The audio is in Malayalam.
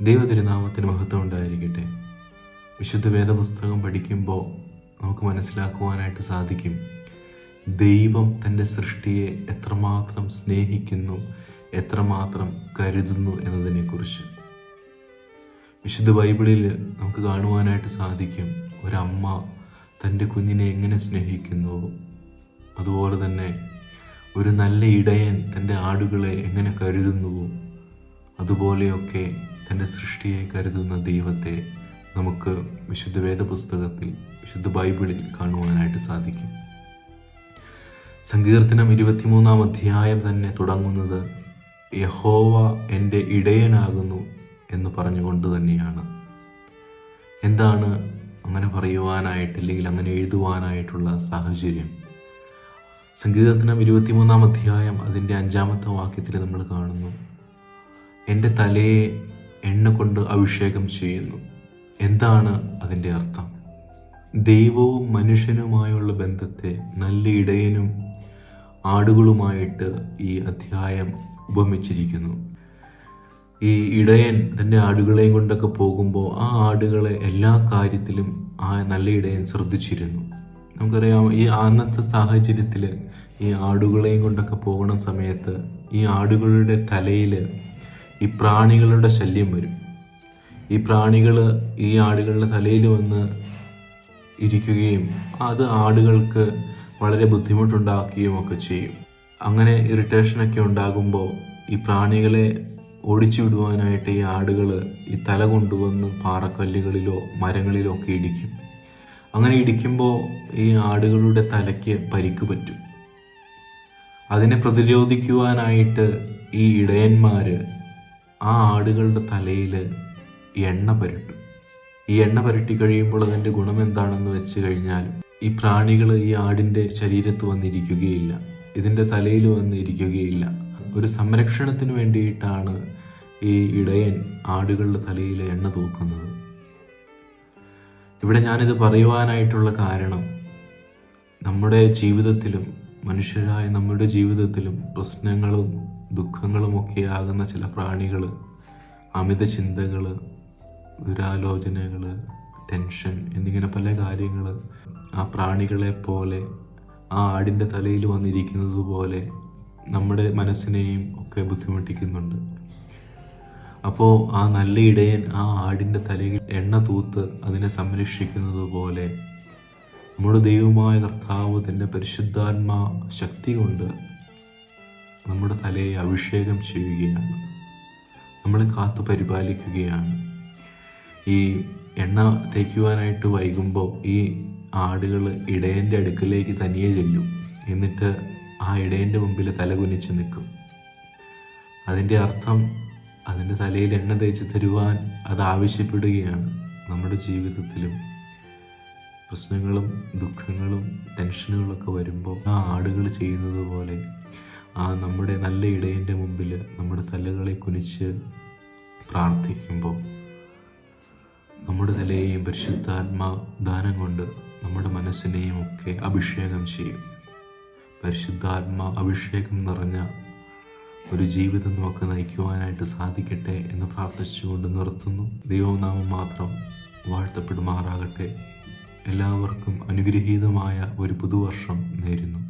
ദൈവതിരുനാമത്തിന് മഹത്വം ഉണ്ടായിരിക്കട്ടെ വിശുദ്ധ വേദപുസ്തകം പഠിക്കുമ്പോൾ നമുക്ക് മനസ്സിലാക്കുവാനായിട്ട് സാധിക്കും. ദൈവം തന്റെ സൃഷ്ടിയെ എത്രമാത്രം സ്നേഹിക്കുന്നു എത്രമാത്രം കരുതുന്നു എന്നതിനെക്കുറിച്ച്. വിശുദ്ധ ബൈബിളിൽ നമുക്ക് കാണുവാനായിട്ട് സാധിക്കും ഒരമ്മ തന്റെ കുഞ്ഞിനെ എങ്ങനെ സ്നേഹിക്കുന്നു. അതുപോലെ തന്നെ ഒരു നല്ല ഇടയൻ തന്റെ ആടുകളെ എങ്ങനെ കരുതുന്നുവോ അതുപോലെയൊക്കെ തന്റെ സൃഷ്ടിയെ കരുതുന്ന ദൈവത്തെ നമുക്ക് വിശുദ്ധ വേദപുസ്തകത്തിൽ വിശുദ്ധ ബൈബിളിൽ കാണുവാനായിട്ട് സാധിക്കും. സങ്കീർത്തനം ഇരുപത്തിമൂന്നാം അധ്യായം തന്നെ തുടങ്ങുന്നത് യഹോവ എന്റെ ഇടയനാകുന്നു എന്ന് പറഞ്ഞുകൊണ്ട് തന്നെയാണ്. എന്താണ് അങ്ങനെ പറയുവാനായിട്ട് അല്ലെങ്കിൽ അങ്ങനെ എഴുതുവാനായിട്ടുള്ള സാഹചര്യം? സങ്കീർത്തനം ഇരുപത്തിമൂന്നാം അധ്യായം അതിന്റെ അഞ്ചാമത്തെ വാക്യത്തിൽ നമ്മൾ കാണുന്നു എന്റെ തലയെ എണ്ണ കൊണ്ട് അഭിഷേകം ചെയ്യുന്നു. എന്താണ് അതിന്റെ അർത്ഥം? ദൈവവും മനുഷ്യനുമായുള്ള ബന്ധത്തെ നല്ല ഇടയനും ആടുകളുമായിട്ട് ഈ അധ്യായം ഉപമിച്ചിരിക്കുന്നു. ഈ ഇടയൻ തന്റെ ആടുകളെയും കൊണ്ടൊക്കെ പോകുമ്പോൾ ആ ആടുകളെ എല്ലാ കാര്യത്തിലും ആ നല്ല ഇടയൻ ശ്രദ്ധിച്ചിരുന്നു. നമുക്കറിയാം ഈ അന്നത്തെ സാഹചര്യത്തിൽ ഈ ആടുകളെയും കൊണ്ടൊക്കെ പോകുന്ന സമയത്ത് ഈ ആടുകളുടെ തലയിൽ ഈ പ്രാണികളുടെ ശല്യം വരും. ഈ പ്രാണികൾ ഈ ആടുകളുടെ തലയിൽ വന്ന് ഇരിക്കുകയും അത് ആടുകൾക്ക് വളരെ ബുദ്ധിമുട്ടുണ്ടാക്കുകയും ഒക്കെ ചെയ്യും. അങ്ങനെ ഇറിറ്റേഷനൊക്കെ ഉണ്ടാകുമ്പോൾ ഈ പ്രാണികളെ ഓടിച്ചു വിടുവാനായിട്ട് ഈ ആടുകൾ ഈ തല കൊണ്ടുവന്ന് പാറക്കല്ലുകളിലോ മരങ്ങളിലോ ഒക്കെ ഇടിക്കും. അങ്ങനെ ഇടിക്കുമ്പോൾ ഈ ആടുകളുടെ തലയ്ക്ക് പരിക്ക് പറ്റും. അതിനെ പ്രതിരോധിക്കുവാനായിട്ട് ഈ ഇടയന്മാർ ആ ആടുകളുടെ തലയിൽ എണ്ണ പുരട്ടും. ഈ എണ്ണ പുരട്ടി കഴിയുമ്പോൾ അതിന്റെ ഗുണം എന്താണെന്ന് വെച്ച് കഴിഞ്ഞാൽ ഈ പ്രാണികൾ ഈ ആടിന്റെ ശരീരത്ത് വന്നിരിക്കുകയില്ല. ഇതിന്റെ തലയിൽ വന്നിരിക്കുകയില്ല. ഒരു സംരക്ഷണത്തിന് വേണ്ടിയിട്ടാണ് ഈ ഇടയൻ ആടുകളുടെ തലയിൽ എണ്ണ തൂക്കുന്നത്. ഇവിടെ ഞാനിത് പറയുവാനായിട്ടുള്ള കാരണം നമ്മുടെ ജീവിതത്തിലും മനുഷ്യരായ നമ്മുടെ ജീവിതത്തിലും പ്രശ്നങ്ങളും ദുഃഖങ്ങളും ഒക്കെ ആകുന്ന ചില പ്രാണികൾ അമിത ചിന്തകൾ ദുരാലോചനകൾ ടെൻഷൻ എന്നിങ്ങനെ പല കാര്യങ്ങൾ ആ പ്രാണികളെ പോലെ ആ ആടിന്റെ തലയിൽ വന്നിരിക്കുന്നത് പോലെ നമ്മുടെ മനസ്സിനെയും ഒക്കെ ബുദ്ധിമുട്ടിക്കുന്നുണ്ട്. അപ്പോൾ ആ നല്ല ഇടയൻ ആ ആടിന്റെ തലയിൽ എണ്ണ തൂത്ത് അതിനെ സംരക്ഷിക്കുന്നത് പോലെ നമ്മുടെ ദൈവമായ കർത്താവ് തന്റെ പരിശുദ്ധാത്മാ ശക്തി കൊണ്ട് നമ്മുടെ തലയെ അഭിഷേകം ചെയ്യുകയാണ്. നമ്മളെ കാത്തു പരിപാലിക്കുകയാണ്. ഈ എണ്ണ തേക്കുവാനായിട്ട് വൈകുമ്പോൾ ഈ ആടുകൾ ഇടയന്റെ അടുക്കലേക്ക് തനിയെ ചെല്ലും. എന്നിട്ട് ആ ഇടയന്റെ മുമ്പിൽ തല കുനിച്ച് നിൽക്കും. അതിന്റെ അർത്ഥം അതിന്റെ തലയിൽ എണ്ണ തേച്ച് തരുവാൻ അത് ആവശ്യപ്പെടുകയാണ് നമ്മുടെ ജീവിതത്തിലും. പ്രശ്നങ്ങളും ദുഃഖങ്ങളും ടെൻഷനുകളൊക്കെ വരുമ്പോൾ ആ ആടുകൾ ചെയ്യുന്നത് പോലെ ആ നമ്മുടെ നല്ല ഇടയന്റെ മുമ്പിൽ നമ്മുടെ തലകളെ കുനിച്ച് പ്രാർത്ഥിക്കുമ്പോൾ നമ്മുടെ തലയെയും പരിശുദ്ധാത്മാ ദാനം കൊണ്ട് നമ്മുടെ മനസ്സിനെയും ഒക്കെ അഭിഷേകം ചെയ്യും. പരിശുദ്ധാത്മാ അഭിഷേകം നിറഞ്ഞ ഒരു ജീവിതം നമുക്ക് നയിക്കുവാനായിട്ട് സാധിക്കട്ടെ എന്ന് പ്രാർത്ഥിച്ചുകൊണ്ട് നിർത്തുന്നു. ദൈവനാമം മാത്രം വാഴ്ത്തപ്പെടുമാറാകട്ടെ. എല്ലാവർക്കും അനുഗ്രഹീതമായ ഒരു പുതുവർഷം നേരുന്നു.